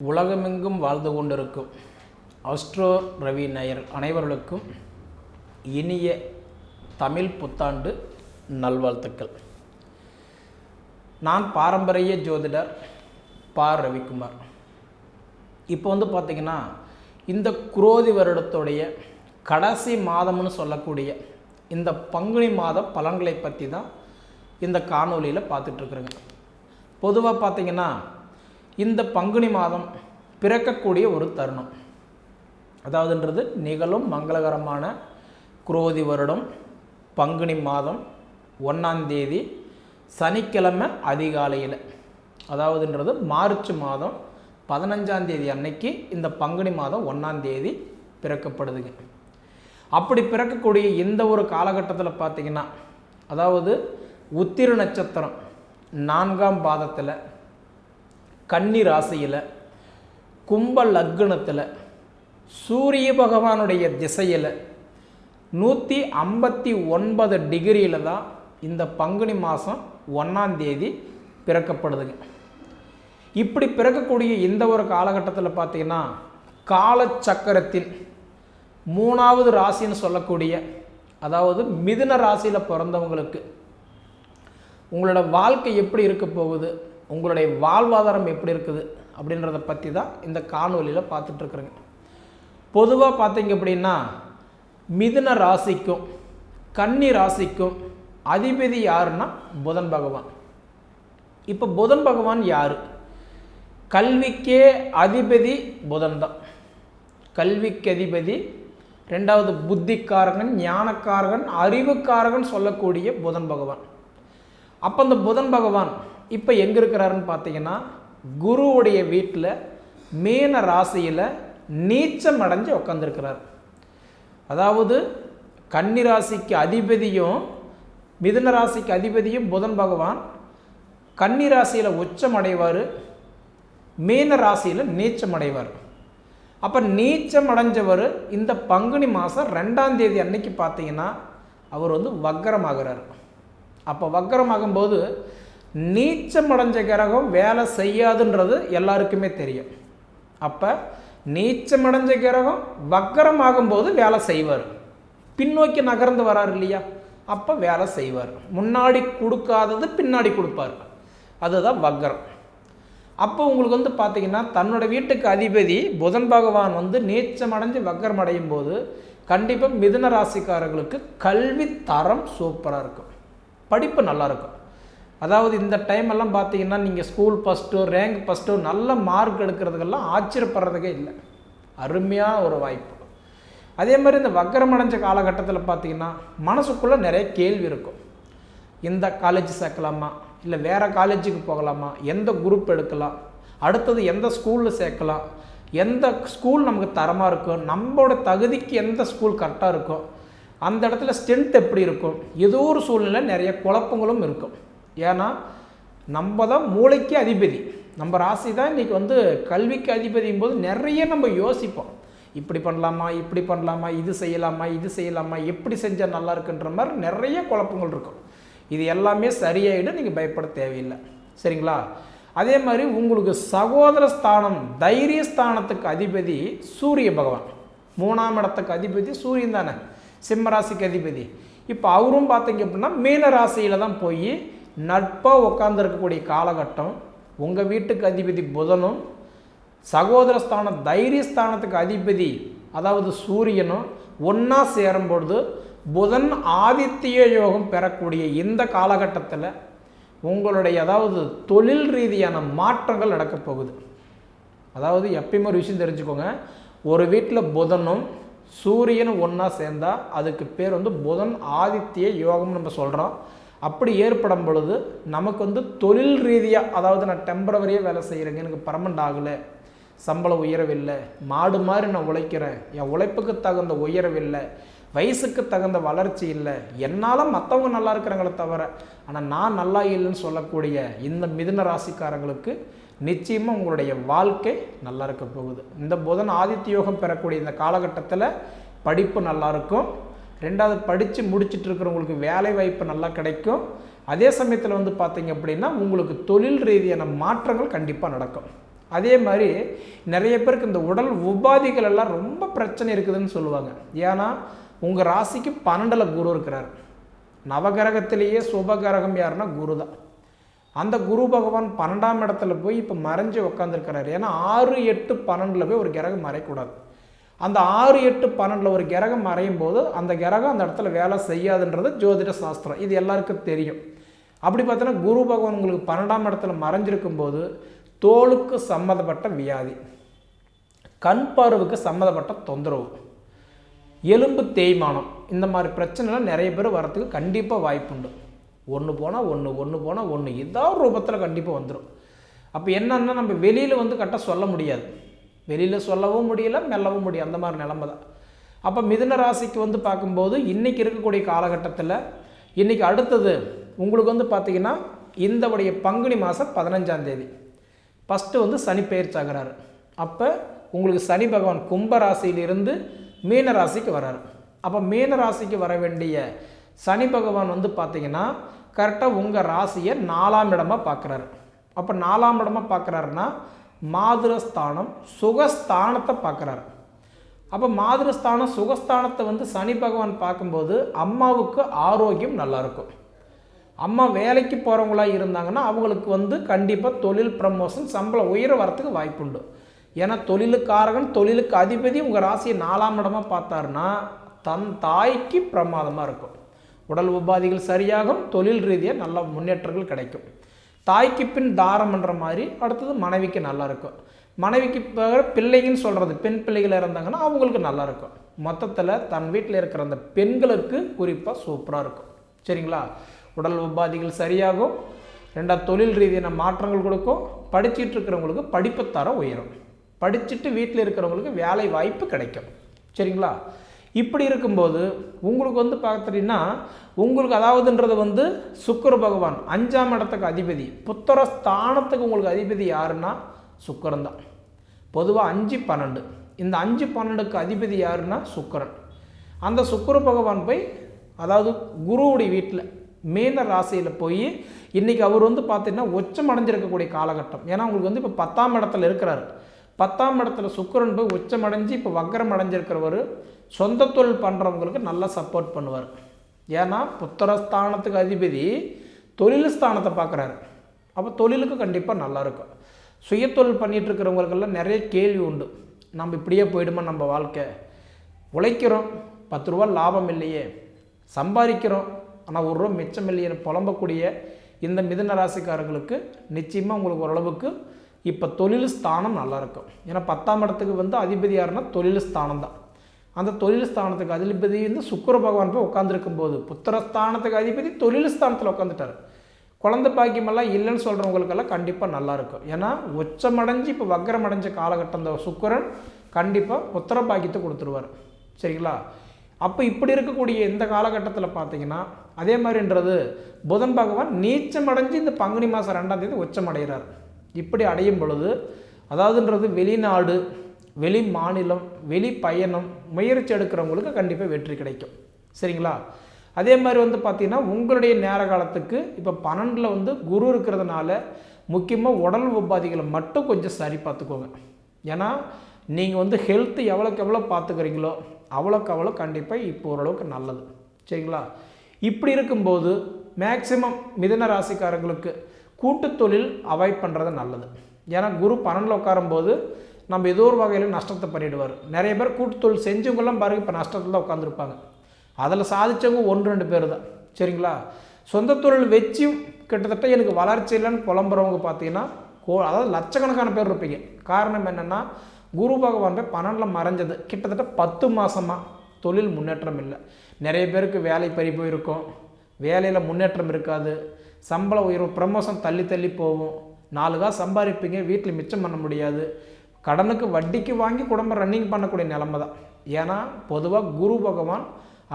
உலகமெங்கும் வாழ்ந்து கொண்டிருக்கும் அஸ்ட்ரோ ரவி நயர் அனைவர்களுக்கும் இனிய தமிழ் புத்தாண்டு நல்வாழ்த்துக்கள். நான் பாரம்பரிய ஜோதிடர் பா. ரவிக்குமார். இப்போ வந்து பார்த்திங்கன்னா இந்த குரோதி வருடத்துடைய கடைசி மாதம்னு சொல்லக்கூடிய இந்த பங்குனி மாத பலன்களை பற்றி தான் இந்த காணொலியில் பார்த்துட்ருக்குறேங்க பொதுவாக பார்த்திங்கன்னா இந்த பங்குனி மாதம் பிறக்கக்கூடிய ஒரு தருணம். அதாவதுன்றது நிகழும் மங்களகரமான குரோதி வருடம் பங்குனி மாதம் ஒன்றாந்தேதி சனிக்கிழமை அதிகாலையில். அதாவதுன்றது மார்ச் மாதம் பதினஞ்சாந்தேதி அன்னைக்கு இந்த பங்குனி மாதம் ஒன்றாந்தேதி பிறக்கப்படுதுங்க. அப்படி பிறக்கக்கூடிய இந்த ஒரு காலகட்டத்தில் பார்த்தீங்கன்னா அதாவது உத்திர நட்சத்திரம் நான்காம் பாதத்தில் கன்னி ராசியில் கும்ப லக்னத்தில் சூரிய பகவானுடைய திசையில் நூற்றி ஐம்பத்தி ஒன்பது டிகிரியில் தான் இந்த பங்குனி மாதம் ஒன்றாம் தேதி பிறக்கப்படுதுங்க. இப்படி பிறக்கக்கூடிய இந்த ஒரு காலகட்டத்தில் பார்த்தீங்கன்னா காலச்சக்கரத்தின் மூணாவது ராசின்னு சொல்லக்கூடிய அதாவது மிதுன ராசியில் பிறந்தவங்களுக்கு உங்களோட வாழ்க்கை எப்படி இருக்க போகுது? உங்களுடைய வாழ்வாதாரம் எப்படி இருக்குது அப்படின்றத பற்றி தான் இந்த காணொலியில் பார்த்துட்ருக்குறேங்க பொதுவாக பார்த்தீங்க அப்படின்னா மிதுன ராசிக்கும் கன்னி ராசிக்கும் அதிபதி யாருன்னா புதன் பகவான். இப்போ புதன் பகவான் யார்? கல்விக்கே அதிபதி புதன் தான். கல்விக்கு அதிபதி ரெண்டாவது புத்திக்காரகன் ஞானக்காரகன் அறிவுக்காரகன் சொல்லக்கூடிய புதன் பகவான். அப்போ அந்த புதன் பகவான் இப்போ எங்கே இருக்கிறாருன்னு பார்த்தீங்கன்னா குருவுடைய வீட்டில் மீன ராசியில் நீச்சம் அடைஞ்சு உட்காந்துருக்கிறார் அதாவது கன்னி ராசிக்கு அதிபதியும் மிதுன ராசிக்கு அதிபதியும் புதன் பகவான் கன்னி ராசியில் உச்சம் அடைவார் மீன ராசியில் நீச்சம் அடைவார். அப்போ நீச்சம் அடைஞ்சவர் இந்த பங்குனி மாதம் ரெண்டாம் தேதி அன்னைக்கு பார்த்தீங்கன்னா அவர் வந்து வக்கரமாகிறார். அப்போ வக்கரமாகும்போது நீச்சம் அடைஞ்ச கிரகம் வேலை செய்யாதுன்றது எல்லாருக்குமே தெரியும். அப்போ நீச்சம் அடைஞ்ச கிரகம் வக்கரமாகும்போது வேலை செய்வார். பின்னோக்கி நகர்ந்து வரார் இல்லையா? அப்போ வேலை செய்வார். முன்னாடி கொடுக்காதது பின்னாடி கொடுப்பார். அதுதான் வக்கரம். அப்போ உங்களுக்கு வந்து பார்த்தீங்கன்னா தன்னோட வீட்டுக்கு அதிபதி புதன் பகவான் வந்து நீச்சம் அடைஞ்சு வக்கரம் அடையும் போது கண்டிப்பாக மிதுன ராசிக்காரர்களுக்கு கல்வி தரம் சூப்பராக இருக்கும். படிப்பு நல்லாயிருக்கும் அதாவது இந்த டைம் எல்லாம் பார்த்தீங்கன்னா நீங்கள் ஸ்கூல் ஃபஸ்ட்டோ ரேங்க் ஃபஸ்ட்டோ நல்ல மார்க் எடுக்கிறதுக்கெல்லாம் ஆச்சரியப்படுறதுக்கே இல்லை. அருமையான ஒரு வாய்ப்பு. அதே மாதிரி இந்த வக்கரம் அடைஞ்ச காலகட்டத்தில் பார்த்தீங்கன்னா மனசுக்குள்ளே நிறைய கேள்வி இருக்கும். இந்த காலேஜ் சேர்க்கலாமா? இல்லை வேறு காலேஜுக்கு போகலாமா? எந்த குரூப் எடுக்கலாம்? அடுத்தது எந்த ஸ்கூலில் சேர்க்கலாம்? எந்த ஸ்கூல் நமக்கு தரமாக இருக்கும் நம்மளோட தகுதிக்கு எந்த ஸ்கூல் கரெக்டாக இருக்கும் அந்த இடத்துல ஸ்ட்ரென்த் எப்படி இருக்கும்? ஏதோ ஒரு சூழ்நிலை நிறைய குழப்பங்களும் இருக்கும். ஏன்னா நம்ம தான் மூளைக்கு அதிபதி. நம்ம ராசி தான் இன்றைக்கி வந்து கல்விக்கு அதிபதியும் போது நிறைய நம்ம யோசிப்போம். இப்படி பண்ணலாமா இப்படி பண்ணலாமா இது செய்யலாமா இது செய்யலாமா எப்படி செஞ்சால் நல்லா இருக்குன்ற மாதிரி நிறைய குழப்பங்கள் இருக்கும். இது எல்லாமே சரியாயிடும் நீங்கள் பயப்பட தேவையில்லை. சரிங்களா? அதே மாதிரி உங்களுக்கு சகோதர ஸ்தானம் தைரிய ஸ்தானத்துக்கு அதிபதி சூரிய பகவான். மூணாம் இடத்துக்கு அதிபதி சூரியன் தானே. சிம்ம ராசிக்கு அதிபதி. இப்போ அவரும் பார்த்தீங்க அப்படின்னா மீன ராசியில் தான் போய் நட்பாக உட்காந்துருக்கக்கூடிய காலகட்டம் உங்கள் வீட்டுக்கு அதிபதி புதனும் சகோதரஸ்தான தைரியஸ்தானத்துக்கு அதிபதி அதாவது சூரியனும் ஒன்றா சேரும் பொழுது புதன் ஆதித்ய யோகம் பெறக்கூடிய இந்த காலகட்டத்தில் உங்களுடைய அதாவது தொழில் ரீதியான மாற்றங்கள் நடக்கப் போகுது. அதாவது எப்பயுமே ஒரு விஷயம் தெரிஞ்சுக்கோங்க. ஒரு வீட்டில் புதனும் சூரியனும் ஒன்றா சேர்ந்தால் அதுக்கு பேர் வந்து புதன் ஆதித்ய யோகம்னு நம்ம சொல்கிறோம் அப்படி ஏற்படும் பொழுது நமக்கு வந்து தொழில் ரீதியாக அதாவது நான் டெம்பரவரியாக வேலை செய்கிறேங்க எனக்கு பர்மனண்ட் ஆகலை சம்பளம் உயரவில்லை மாடு மாதிரி நான் உழைக்கிறேன் என் உழைப்புக்கு தகுந்த உயரவில்லை வயசுக்கு தகுந்த வளர்ச்சி இல்லை என்னால் மற்றவங்க நல்லா இருக்கிறாங்களே தவிர ஆனால் நான் நல்லா இல்லைன்னு சொல்லக்கூடிய இந்த மிதுன ராசிக்காரங்களுக்கு நிச்சயமாக உங்களுடைய வாழ்க்கை நல்லா இருக்க போகுது. இந்த புதன் ஆதித்ய யோகம் பெறக்கூடிய இந்த காலகட்டத்தில் படிப்பு நல்லாயிருக்கும் ரெண்டாவது படித்து முடிச்சுட்டு இருக்கிறவங்களுக்கு வேலை வாய்ப்பு நல்லா கிடைக்கும். அதே சமயத்தில் வந்து பார்த்தீங்க அப்படின்னா உங்களுக்கு தொழில் ரீதியான மாற்றங்கள் கண்டிப்பாக நடக்கும். அதே மாதிரி நிறைய பேருக்கு இந்த உடல் உபாதிகள் எல்லாம் ரொம்ப பிரச்சனை இருக்குதுன்னு சொல்லுவாங்க. ஏன்னா உங்கள் ராசிக்கு பன்னெண்டில் குரு இருக்கிறார். நவகிரகத்திலேயே சுபகிரகம் யாருன்னா குரு தான். அந்த குரு பகவான் பன்னெண்டாம் இடத்துல போய் இப்போ மறைஞ்சு உட்காந்துருக்கிறாரு ஏன்னா ஆறு எட்டு பன்னெண்டில் போய் ஒரு கிரகம் மறைக்கூடாது அந்த ஆறு எட்டு பன்னெண்டில் ஒரு கிரகம் மறையும் போது அந்த கிரகம் அந்த இடத்துல வேலை செய்யாதுன்றது ஜோதிட சாஸ்திரம். இது எல்லாருக்கும் தெரியும். அப்படி பார்த்தோன்னா குரு பகவான் உங்களுக்கு பன்னெண்டாம் இடத்துல மறைஞ்சிருக்கும் போது தோலுக்கு சம்மந்தப்பட்ட வியாதி கண் பார்வைக்கு சம்மந்தப்பட்ட தொந்தரவு எலும்பு தேய்மானம் இந்த மாதிரி பிரச்சனைலாம் நிறைய பேர் வரத்துக்கு கண்டிப்பாக வாய்ப்புண்டு ஒன்று போனால் ஒன்று ஒன்று போனால் ஒன்று ஏதாவது ரூபத்தில் கண்டிப்பாக வந்துடும் அப்போ என்னன்னா நம்ம வெளியில் வந்து கரெக்டாக சொல்ல முடியாது. வெளியில் சொல்லவும் முடியல மெல்லவும் முடியும் அந்த மாதிரி நிலமை தான். அப்போ மிதுன ராசிக்கு வந்து பார்க்கும்போது இன்றைக்கி இருக்கக்கூடிய காலகட்டத்தில் இன்றைக்கி அடுத்தது உங்களுக்கு வந்து பார்த்திங்கன்னா இந்தவுடைய பங்குனி மாதம் பதினஞ்சாந்தேதி ஃபஸ்ட்டு வந்து சனி பெயர்ச்சி ஆகிறாரு அப்போ உங்களுக்கு சனி பகவான் கும்ப ராசியிலிருந்து மீன ராசிக்கு வராரு. அப்போ மீன ராசிக்கு வர வேண்டிய சனி பகவான் வந்து பார்த்திங்கன்னா கரெக்டாக உங்கள் ராசியை நாலாம் இடமாக பார்க்குறாரு அப்போ நாலாம் இடமாக பார்க்குறாருன்னா மாதுரஸ்தானம் சுகஸ்தானத்தை பார்க்குறாரு. அப்போ மாதுரஸ்தானம் சுகஸ்தானத்தை வந்து சனி பகவான் பார்க்கும்போது அம்மாவுக்கு ஆரோக்கியம் நல்லாயிருக்கும். அம்மா வேலைக்கு போகிறவங்களா இருந்தாங்கன்னா அவங்களுக்கு வந்து கண்டிப்பாக தொழில் ப்ரமோஷன் சம்பளம் உயர வரத்துக்கு வாய்ப்புண்டு. ஏன்னா தொழிலுக்காரகன் தொழிலுக்கு அதிபதி உங்கள் ராசியை நாலாம் இடமாக பார்த்தாருன்னா தன் தாய்க்கு பிரமாதமாக இருக்கும். உடல் உபாதிகள் சரியாகும் தொழில் ரீதியாக நல்ல முன்னேற்றங்கள் கிடைக்கும். தாய்க்கு பின் தாரம்ன்ற மாதிரி அடுத்தது மனைவிக்கு நல்லா இருக்கும். மனைவிக்கு பிறகு பிள்ளைங்கன்னு சொல்கிறது பெண் பிள்ளைகள் இருந்தாங்கன்னா அவங்களுக்கு நல்லா இருக்கும். மொத்தத்தில் தன் வீட்டில் இருக்கிற அந்த பெண்களுக்கு குறிப்பாக சூப்பராக இருக்கும். சரிங்களா? உடல் உபாதிகள் சரியாகும். ரெண்டாவது தொழில் ரீதியான மாற்றங்கள் கொடுக்கும். படிச்சுட்டு இருக்கிறவங்களுக்கு படிப்பு தரம் உயரும். படிச்சுட்டு வீட்டில் இருக்கிறவங்களுக்கு வேலை வாய்ப்பு கிடைக்கும். சரிங்களா? இப்படி இருக்கும்போது உங்களுக்கு வந்து பார்த்துட்டீங்கன்னா உங்களுக்கு அதாவதுன்றது வந்து சுக்கர பகவான் அஞ்சாம் இடத்துக்கு அதிபதி. புத்திர ஸ்தானத்துக்கு உங்களுக்கு அதிபதி யாருன்னா சுக்கரன் தான். பொதுவாக அஞ்சு பன்னெண்டு. இந்த அஞ்சு பன்னெண்டுக்கு அதிபதி யாருன்னா சுக்கரன். அந்த சுக்கர பகவான் போய் அதாவது குருவுடைய வீட்டில் மீன ராசியில் போய் இன்றைக்கி அவர் வந்து பார்த்தீங்கன்னா உச்சம் அடைஞ்சிருக்கக்கூடிய காலகட்டம். ஏன்னா உங்களுக்கு வந்து இப்போ பத்தாம் இடத்துல இருக்கிறாரு. பத்தாம் இடத்துல சுக்கரன் போய் உச்சம் அடைஞ்சு இப்போ வக்கரம் அடைஞ்சிருக்கிறவர் சொந்த தொழில் பண்ணுறவங்களுக்கு நல்லா சப்போர்ட் பண்ணுவார். ஏன்னா புத்திரஸ்தானத்துக்கு அதிபதி தொழில் ஸ்தானத்தை பார்க்குறாரு. அப்போ தொழிலுக்கு கண்டிப்பாக நல்லாயிருக்கும் சுயத்தொழில் பண்ணிகிட்டு இருக்கிறவங்களுக்கெல்லாம் நிறைய கேள்வி உண்டு. நம்ம இப்படியே போயிடுமா நம்ம வாழ்க்கை? உழைக்கிறோம். பத்து ரூபா லாபம் இல்லையே. சம்பாதிக்கிறோம். ஆனால் ஒரு ரூபா மிச்சம் இல்லையேன்னு புலம்பக்கூடிய இந்த மிதுன ராசிக்காரங்களுக்கு நிச்சயமாக உங்களுக்கு ஓரளவுக்கு இப்போ தொழில் ஸ்தானம் நல்லாயிருக்கும் ஏன்னா பத்தாம் இடத்துக்கு வந்து அதிபதி யாருன்னா தொழில் ஸ்தானம் தான் அந்த தொழில் ஸ்தானத்துக்கு அதிபதி வந்து சுக்கர பகவான் போய் உட்காந்துருக்கும் போது புத்திரஸ்தானத்துக்கு அதிபதி தொழில் ஸ்தானத்தில் உட்காந்துட்டார் குழந்தை பாக்கியமெல்லாம் இல்லைன்னு சொல்கிறவங்களுக்கெல்லாம் கண்டிப்பாக நல்லாயிருக்கும் ஏன்னா உச்சமடைஞ்சு இப்போ வக்ரமடைஞ்ச அடைஞ்ச காலகட்டம் இந்த சுக்கரன் கண்டிப்பாக புத்திர பாக்கியத்தை கொடுத்துருவார். சரிங்களா? அப்போ இப்படி இருக்கக்கூடிய இந்த காலகட்டத்தில் பார்த்தீங்கன்னா அதே மாதிரின்றது புதன் பகவான் நீச்சம் அடைஞ்சு இந்த பங்குனி மாதம் ரெண்டாம் தேதி உச்சமடைகிறார். இப்படி அடையும் பொழுது அதாவதுன்றது வெளிநாடு வெளி மாநிலம் வெளி பயணம் முயற்சி எடுக்கிறவங்களுக்கு கண்டிப்பாக வெற்றி கிடைக்கும். சரிங்களா? அதே மாதிரி வந்து பார்த்திங்கன்னா உங்களுடைய நேர காலத்துக்கு இப்போ பன்னெண்டில் வந்து குரு இருக்கிறதுனால முக்கியமாக உடல் உபாதிகளை மட்டும் கொஞ்சம் சரி பார்த்துக்கோங்க. ஏன்னா நீங்கள் வந்து ஹெல்த்து எவ்வளோக்கு எவ்வளோ பார்த்துக்கிறீங்களோ அவ்வளோக்கு அவ்வளோ கண்டிப்பாக இப்போ ஓரளவுக்கு நல்லது. சரிங்களா? இப்படி இருக்கும்போது மேக்சிமம் மிதன ராசிக்காரங்களுக்கு கூட்டுத்தொழில் அவாய்ட் பண்ணுறது நல்லது. ஏன்னா குரு பன்னெண்டில் உட்காரும்போது நம்ம ஏதோ ஒரு வகையில் நஷ்டத்தை பண்ணிடுவார். நிறைய பேர் கூட்டுத்தொழில் செஞ்சவங்கெல்லாம் பாருங்கள் இப்போ நஷ்டத்தில் தான் உட்காந்துருப்பாங்க அதில் சாதித்தவங்க ஒன்று ரெண்டு பேர் தான். சரிங்களா? சொந்த தொழில் வச்சும் கிட்டத்தட்ட எனக்கு வளர்ச்சி இல்லைன்னு புலம்புறவங்க பார்த்தீங்கன்னா கோ அதாவது லட்சக்கணக்கான பேர் இருப்பீங்க. காரணம் என்னென்னா குரு பகவான் போய் பன்னெண்டில் மறைஞ்சது. கிட்டத்தட்ட பத்து மாதமாக தொழில் முன்னேற்றம் இல்லை. நிறைய பேருக்கு வேலை பறி போயிருக்கும். வேலையில் முன்னேற்றம் இருக்காது. சம்பள உயர்வு ப்ரமோஷன் தள்ளி தள்ளி போகும். நாலு காசு சம்பாதிப்பீங்க வீட்டில் மிச்சம் பண்ண முடியாது. கடனுக்கு வட்டிக்கு வாங்கி குடும்பம் ரன்னிங் பண்ணக்கூடிய நிலமை தான். ஏன்னா பொதுவாக குரு பகவான்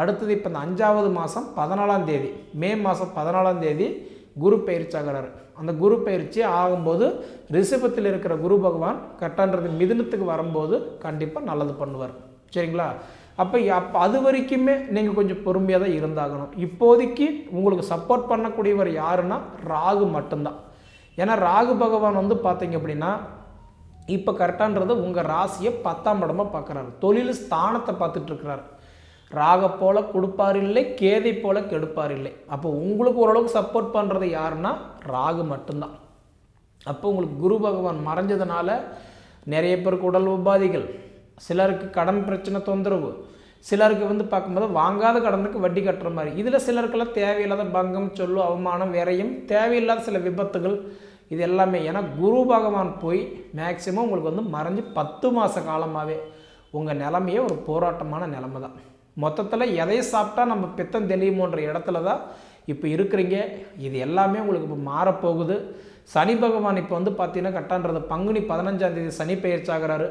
அடுத்தது இப்போ இந்த அஞ்சாவது மாதம் பதினாலாம் தேதி மே மாதம் பதினாலாம் தேதி குரு பயிற்சி ஆகிறாரு அந்த குரு பயிற்சி ஆகும்போது ரிஷபத்தில் இருக்கிற குரு பகவான் கட்டன்றது மிதுனத்துக்கு வரும்போது கண்டிப்பாக நல்லது பண்ணுவார். சரிங்களா? அப்போ அப்போ அது வரைக்குமே நீங்கள் கொஞ்சம் பொறுமையாக தான் இருந்தாகணும். இப்போதைக்கு உங்களுக்கு சப்போர்ட் பண்ணக்கூடியவர் யாருன்னா ராகு மட்டும்தான். ஏன்னா ராகு பகவான் வந்து பார்த்தீங்க அப்படின்னா இப்போ கரெக்டான்றது உங்கள் ராசியை பத்தாம் படமாக பார்க்குறாரு. தொழில் ஸ்தானத்தை பார்த்துட்ருக்கிறார். ராக போல கொடுப்பார் இல்லை கேதை போல கெடுப்பார் இல்லை அப்போ உங்களுக்கு ஓரளவுக்கு சப்போர்ட் பண்ணுறது யாருன்னா ராகு மட்டும்தான். அப்போ உங்களுக்கு குரு பகவான் மறைஞ்சதுனால நிறைய பேருக்கு உடல் உபாதிகள் சிலருக்கு கடன் பிரச்சனை தொந்தரவு சிலருக்கு வந்து பார்க்கும்போது வாங்காத கடனுக்கு வட்டி கட்டுற மாதிரி. இதில் சிலருக்கெல்லாம் தேவையில்லாத பங்கம் சொல்லு அவமானம் விரையும் தேவையில்லாத சில விபத்துகள் இது எல்லாமே. ஏன்னா குரு பகவான் போய் மேக்சிமம் உங்களுக்கு வந்து மறைஞ்சு பத்து மாத காலமாகவே உங்கள் நிலமையே ஒரு போராட்டமான நிலமை தான். மொத்தத்தில் எதை சாப்பிட்டா நம்ம பித்தம் தெளியுமோன்ற இடத்துல தான் இப்போ இருக்கிறீங்க. இது எல்லாமே உங்களுக்கு இப்போ மாறப்போகுது. சனி பகவான் இப்போ வந்து பார்த்தீங்கன்னா கட்டான்றது பங்குனி பதினஞ்சாம் தேதி சனி பயிற்சி ஆகிறாரு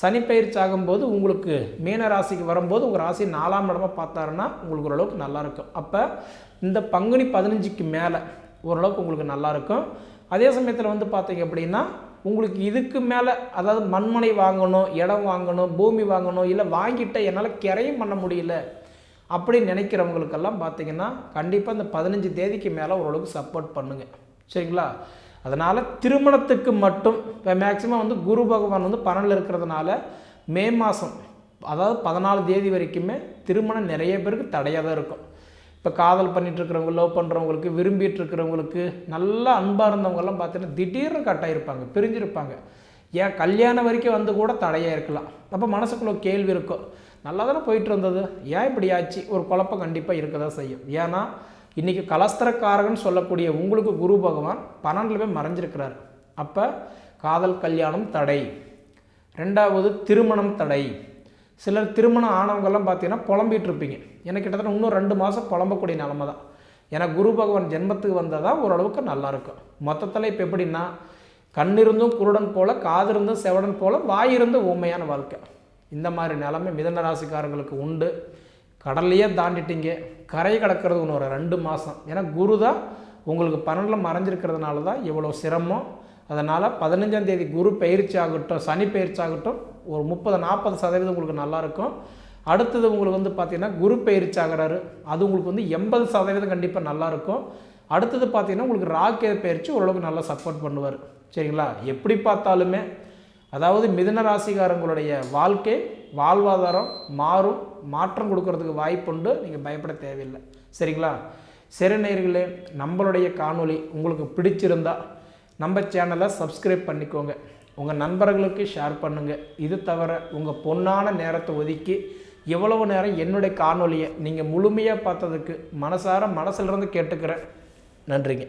சனி பயிற்சி ஆகும்போது உங்களுக்கு மீன ராசிக்கு வரும்போது உங்கள் ராசி நாலாம் இடமா பார்த்தாருன்னா உங்களுக்கு ஓரளவுக்கு நல்லாயிருக்கும் அப்போ இந்த பங்குனி பதினஞ்சுக்கு மேலே ஓரளவுக்கு உங்களுக்கு நல்லாயிருக்கும் அதே சமயத்தில் வந்து பார்த்தீங்க அப்படின்னா உங்களுக்கு இதுக்கு மேலே அதாவது மண்மனை வாங்கணும் இடம் வாங்கணும் பூமி வாங்கணும் இல்லை வாங்கிட்ட என்னால் கிரையும் பண்ண முடியல அப்படின்னு நினைக்கிறவங்களுக்கெல்லாம் பார்த்தீங்கன்னா கண்டிப்பாக இந்த பதினஞ்சு தேதிக்கு மேலே ஓரளவுக்கு சப்போர்ட் பண்ணுங்கள் சரிங்களா? அதனால் திருமணத்துக்கு மட்டும் இப்போ மேக்ஸிமம் வந்து குரு பகவான் வந்து பன்னெண்டில் இருக்கிறதுனால மே மாதம் அதாவது பதினாலு தேதி வரைக்குமே திருமணம் நிறைய பேருக்கு தடையாக தான் இருக்கும். இப்போ காதல் பண்ணிகிட்ருக்கிறவங்க லவ் பண்ணுறவங்களுக்கு விரும்பிட்டு இருக்கிறவங்களுக்கு அன்பாக இருந்தவங்கெல்லாம் பார்த்தீங்கன்னா திடீர்னு கட்டாயிருப்பாங்க பிரிஞ்சிருப்பாங்க. ஏன்? கல்யாணம் வரைக்கும் வந்து கூட தடையாக இருக்கலாம். அப்போ மனசுக்குள்ள கேள்வி இருக்கும். நல்லா தானே போயிட்டு இருந்தது ஏன் இப்படி ஆச்சு? ஒரு குழப்பம் கண்டிப்பாக இருக்க தான் செய்யும். ஏன்னா இன்றைக்கி கலஸ்தரக்காரகன் சொல்லக்கூடிய உங்களுக்கு குரு பகவான் பன்னெண்டில் போய் மறைஞ்சிருக்கிறார். அப்போ காதல் கல்யாணம் தடை. ரெண்டாவது திருமணம் தடை. சிலர் திருமணம் ஆனவங்கெல்லாம் பார்த்தீங்கன்னா புலம்பிட்டு இருப்பீங்க எனக்கு கிட்டத்தட்ட இன்னும் ரெண்டு மாதம் புலம்பக்கூடிய நிலமை தான். ஏன்னா குரு பகவான் ஜென்மத்துக்கு வந்தால் தான் ஓரளவுக்கு நல்லாயிருக்கும் மொத்தத்தில் இப்போ எப்படின்னா கண்ணிருந்தும் குருடன் போல காதிருந்தும் செவடன் போல வாயிருந்தும் ஊமையான வாழ்க்கை. இந்த மாதிரி நிலைமை மிதன ராசிக்காரங்களுக்கு உண்டு. கடல்லையே தாண்டிட்டீங்க. கரை கடக்கிறது இன்னொரு ஒரு ரெண்டு மாதம் ஏன்னா குரு தான் உங்களுக்கு பன்னெண்டில் மறைஞ்சிருக்கிறதுனால தான் இவ்வளோ சிரமம். அதனால் பதினஞ்சாம் தேதி குரு பயிற்சி ஆகட்டும் சனி பயிற்சி ஆகட்டும் ஒரு முப்பது நாற்பது சதவீதம் உங்களுக்கு நல்லாயிருக்கும். அடுத்தது உங்களுக்கு வந்து பார்த்தீங்கன்னா குரு பயிற்சி ஆகிறாரு. அது உங்களுக்கு வந்து எண்பது சதவீதம் கண்டிப்பாக நல்லாயிருக்கும். அடுத்தது பார்த்தீங்கன்னா உங்களுக்கு ராக்கே பயிற்சி ஓரளவுக்கு நல்லா சப்போர்ட் பண்ணுவார். சரிங்களா? எப்படி பார்த்தாலுமே அதாவது மிதன ராசிகாரங்களுடைய வாழ்க்கை வாழ்வாதாரம் மாறும். மாற்றம் கொடுக்கறதுக்கு வாய்ப்புண்டு நீங்கள் பயப்பட தேவையில்லை. சரிங்களா? சரி நேர்களே நம்மளுடைய காணொளி உங்களுக்கு பிடிச்சிருந்தா நம்ம சேனலை சப்ஸ்கிரைப் பண்ணிக்கோங்க. உங்கள் நண்பர்களுக்கு ஷேர் பண்ணுங்கள் இது தவிர உங்கள் பொன்னான நேரத்தை ஒதுக்கி எவ்வளவு நேரம் என்னுடைய காணொலியை நீங்கள் முழுமையாக பார்த்ததுக்கு மனசார மனசிலிருந்து கேட்டுக்கிறேன். நன்றிங்க.